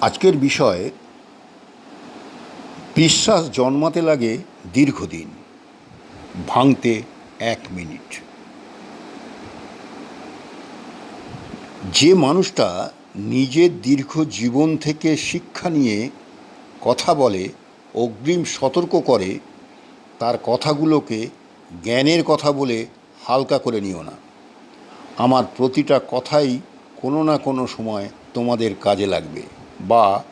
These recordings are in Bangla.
আজকের বিষয়, বিশ্বাস জন্মাতে লাগে দীর্ঘদিন, ভাঙতে এক মিনিট। যে মানুষটা নিজের দীর্ঘ জীবন থেকে শিক্ষা নিয়ে কথা বলে, অগ্রিম সতর্ক করে, তার কথাগুলোকে জ্ঞানের কথা বলে হালকা করে নিও না। আমার প্রতিটা কথাই কোনো না কোনো সময় তোমাদের কাজে লাগবে। বা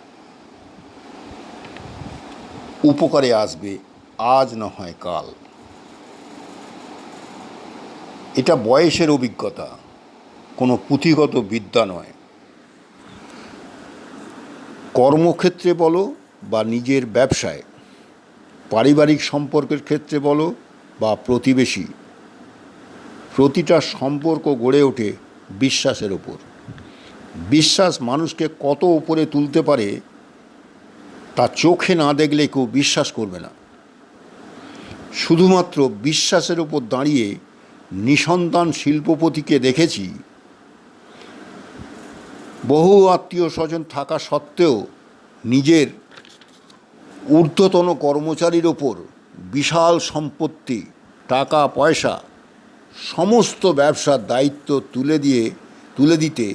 উপকারে আসবে, আজ না হয় কাল। এটা বয়সের অভিজ্ঞতা, কোনো পুঁথিগত বিদ্যা নয়। কর্মক্ষেত্রে বলো বা নিজের ব্যবসায়, পারিবারিক সম্পর্কের ক্ষেত্রে বলো বা প্রতিবেশী, প্রতিটা সম্পর্ক গড়ে ওঠে বিশ্বাসের ওপর। বিশ্বাস মানুষকে কত উপরে তুলতে পারে, তা চোখে না দেখলে কেউ বিশ্বাস করবে না। শুধুমাত্র বিশ্বাসের ওপর দাঁড়িয়ে নিঃসন্তান শিল্পপতিকে দেখেছি, বহু আত্মীয় স্বজন থাকা সত্ত্বেও নিজের ঊর্ধ্বতন কর্মচারীর ওপর বিশাল সম্পত্তি, টাকা, পয়সা, সমস্ত ব্যবসার দায়িত্ব তুলে দিয়ে, তুলে দিতে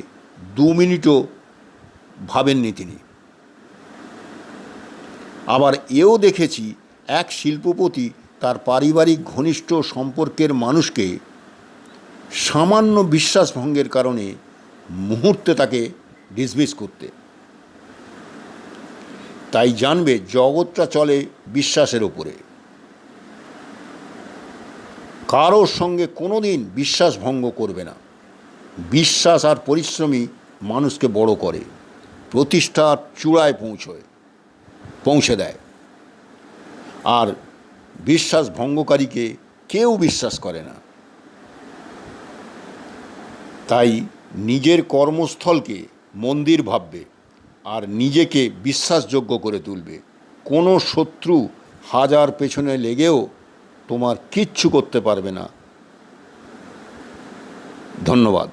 দু মিনিটও ভাবেননি তিনি। আবার এও দেখেছি এক শিল্পপতি তার পারিবারিক ঘনিষ্ঠ সম্পর্কের মানুষকে সামান্য বিশ্বাসভঙ্গের কারণে মুহূর্তে তাকে ডিসমিস করতে। তাই জানবে জগৎটা চলে বিশ্বাসের ওপরে কারোর সঙ্গে কোনো দিন বিশ্বাস ভঙ্গ করবে না। বিশ্বাস আর পরিশ্রমী মানুষকে বড় করে, প্রতিষ্ঠার চূড়ায় পৌঁছয়, পৌঁছে দেয়। আর বিশ্বাস ভঙ্গকারীকে কেউ বিশ্বাস করে না। তাই নিজের কর্মস্থলকে মন্দির ভাববে আর নিজেকে বিশ্বাসযোগ্য করে তুলবে। কোনো শত্রু হাজার পেছনে লেগেও তোমার কিচ্ছু করতে পারবে না। ধন্যবাদ।